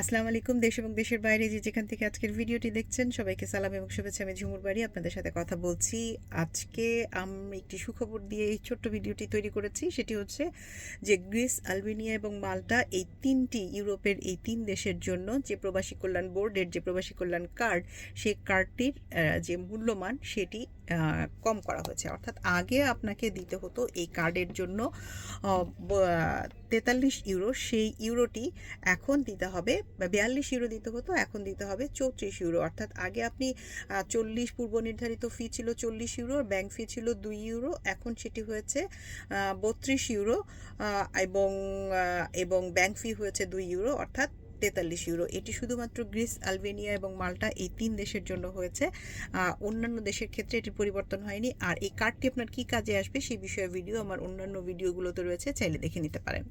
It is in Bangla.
আসসালামু আলাইকুম, দেশ এবং দেশের বাইরে যে যেখান থেকে আজকের ভিডিওটি দেখছেন, সবাইকে সালাম এবং শুভেচ্ছা। আমি ঝুমুর বাড়ি, আপনাদের সাথে কথা বলছি। আজকে আমি একটি সুখবর দিয়ে এই ছোট্ট ভিডিওটি তৈরি করেছি। সেটি হচ্ছে যে গ্রিস, আলবেনিয়া এবং মাল্টা এই তিনটি ইউরোপের এই তিন দেশের জন্য যে প্রবাসী কল্যাণ বোর্ডের যে প্রবাসী কল্যাণ কার্ড সেই কার্ডটির যে মূল্যমান সেটি কম করা হয়েছে। অর্থাৎ আগে আপনাকে দিতে হতো এই কার্ডের জন্য তেতাল্লিশ ইউরো। সেই ইউরোটি এখন দিতে হবে বিয়াল্লিশ ইউরো দিতে হতো, এখন দিতে হবে চৌত্রিশ ইউরো অর্থাৎ আগে আপনি চল্লিশ পূর্ব নির্ধারিত ফি ছিল চল্লিশ ইউরো ব্যাংক ফি ছিল দুই ইউরো এখন সেটি হয়েছে বত্রিশ ইউরো এবং এবং ব্যাংক ফি হয়েছে দুই ইউরো অর্থাৎ তেতাল্লিশ ইউরো এটি শুধুমাত্র গ্রিস, আলবেনিয়া এবং মাল্টা এই তিন দেশের জন্য হয়েছে। অন্যান্য দেশের ক্ষেত্রে এটি পরিবর্তন হয়নি। আর এই কার্ডটি আপনার কী কাজে আসবে সেই বিষয়ে ভিডিও আমার অন্যান্য ভিডিওগুলোতে রয়েছে, চাইলে দেখে নিতে পারেন।